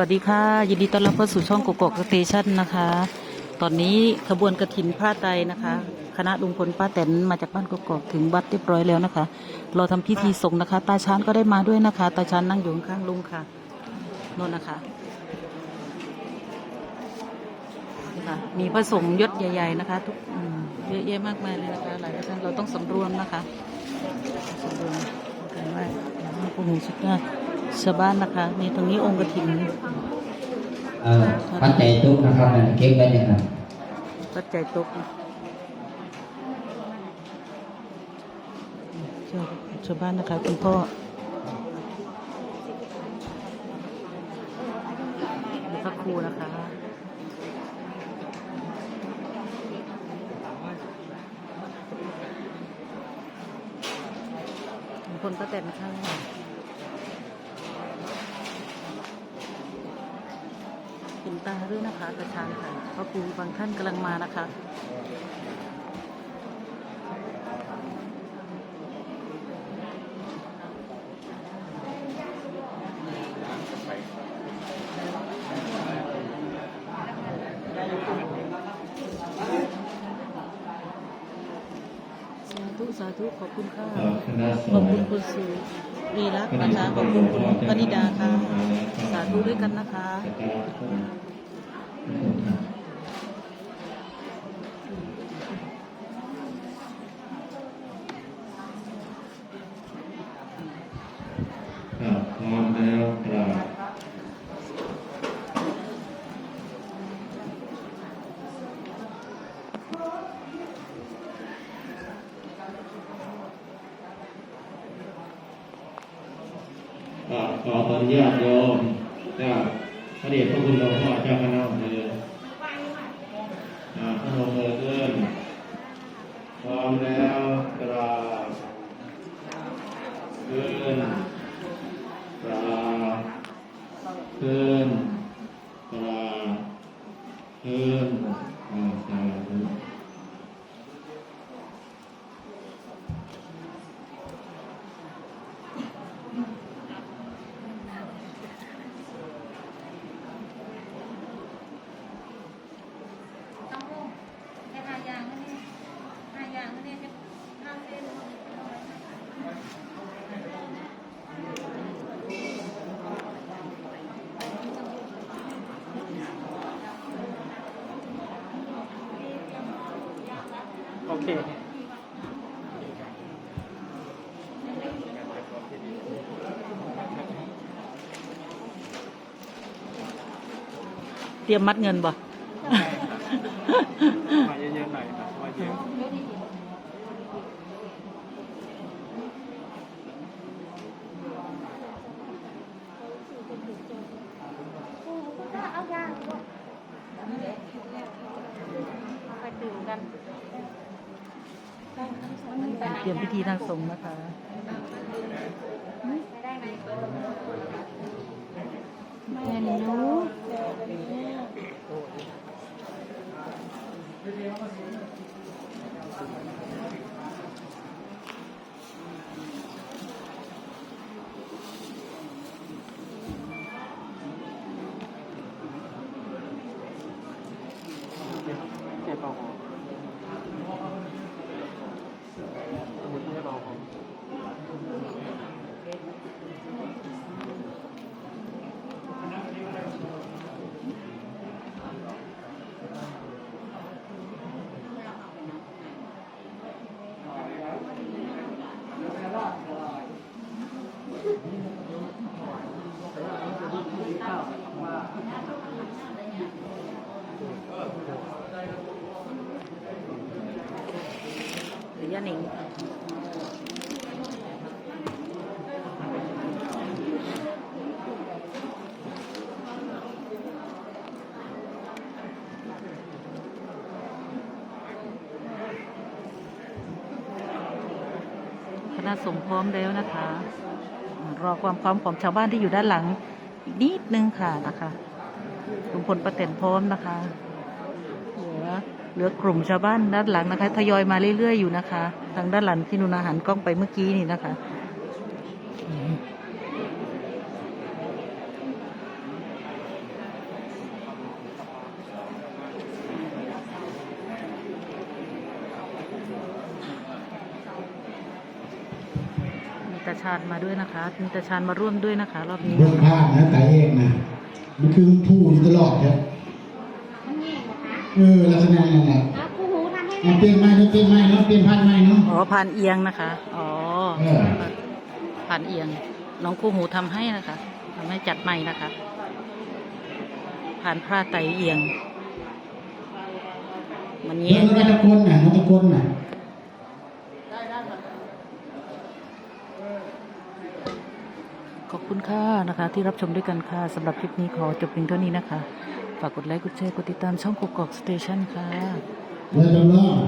วัสดีค่ะ ยินดีต้อนรับเข้าสู่ช่องกกอกสเตชันนะคะ ตอนนี้ขบวนกระถินผ้าไตรนะคะ คณะลุงพลป้าแตนมาจากบ้านกกอกถึงวัดเรียบร้อยแล้วนะคะรอทำพิธีส่งนะคะ ตาชานก็ได้มาด้วยนะคะ ตาชานนั่งอยู่ข้างลุงค่ะโน่นนะคะค่ะมีพระสงฆ์ยศใหญ่ๆนะคะ ทุกเยอะแยะมากมายเลยนะคะหลายท่านเราต้องสำรวมนะคะสำรวมกันว่าพวกหนูชุดหน้ ชาวบ้านนะคะนี่ตรงนี้องค์กระถินเอ่อปัจจัยทุกนะครับนั่นเก็บไว้เนี่ยครับปัจจัยตกชาวชาวบ้านนะคะคุณพ่อแล้วก็ครูนะคะคนก็แต่งข้างคุณ ตาด้วยนะคะกระชานค่ะพระครูบางท่านกำลังมานะคะสาธุสาธุขอบคุณค่ะคณะสขอบงคุณฆ์คุณสุรีรัตน์นะคะขอบคุณคุณปณิดาค่ะ สาธุด้วยกันนะคะครับ พร้อมแล้วครับอ่าขออนุญาตโยมเจ้า พระเดชพระคุณหลวงพ่อเจ้าคณะอำเภออ่าพระนมมือขึ้นพร้อมแล้วกราบขึ้นกราบขึ้นกราบขึ้นอ่าสาธุ ต้องลงแค่หายางนั่นเองหายางนั่นเองจะข้ามเส้น โอ เคเตรียมมัดเงินบ่มาเยอะๆหน่อยครับมาเยอะไปตื่นกัน เตรียมพิธีทางสงฆ์นะคะไปได้ไหมแม่รู้ เจ็บเบาหอสมุดไม่เบาหอม หรือ ย่าหนิงคณะสงพร้อมแล้วนะคะ รอความพร้อมของชาวบ้านที่อยู่ด้านหลังอีกนิดนึงค่ะนะคะลุงพลประเต็นพร้อมนะคะ เหลือกลุ่มชาวบ้านด้านหลังนะคะทยอยมาเรื่อยๆอยู่นะคะ ทางด้านหลังที่นุนอาหารกล้องไปเมื่อกี้นี่นะคะตาชานมาด้วยนะคะมีตาชานมาร่วมด้วยนะคะ รอบนี้เรื่องผ้านะตาเอกนะมันคือผู้ตลอดครับ เหรอคะเออลักษณะนั้นแหละแล้วครูหูทำให้เอาเปลี่ยนไม้เนาะเปลี่ยนไม้เนาะเปลี่ยนพันไม้เนาะ อ๋อผ่านเอียงนะคะ อ๋อเออ ผ่านเอียง น้องคู่หูทำให้นะคะทำให้จัดใหม่นะคะ ผ่านพระไตรเอียงวันนี้เรื่องนัตะกลน่ะนัตะกลน่ะขอบคุณค่ะนะคะ ที่รับชมด้วยกันค่ะสำหรับคลิปนี้ขอจบเพียงเท่านี้นะคะ ฝากกดไลค์ กดแชร์ กดติดตามช่องกุกกอกสเตชันค่ะเรือจำลอง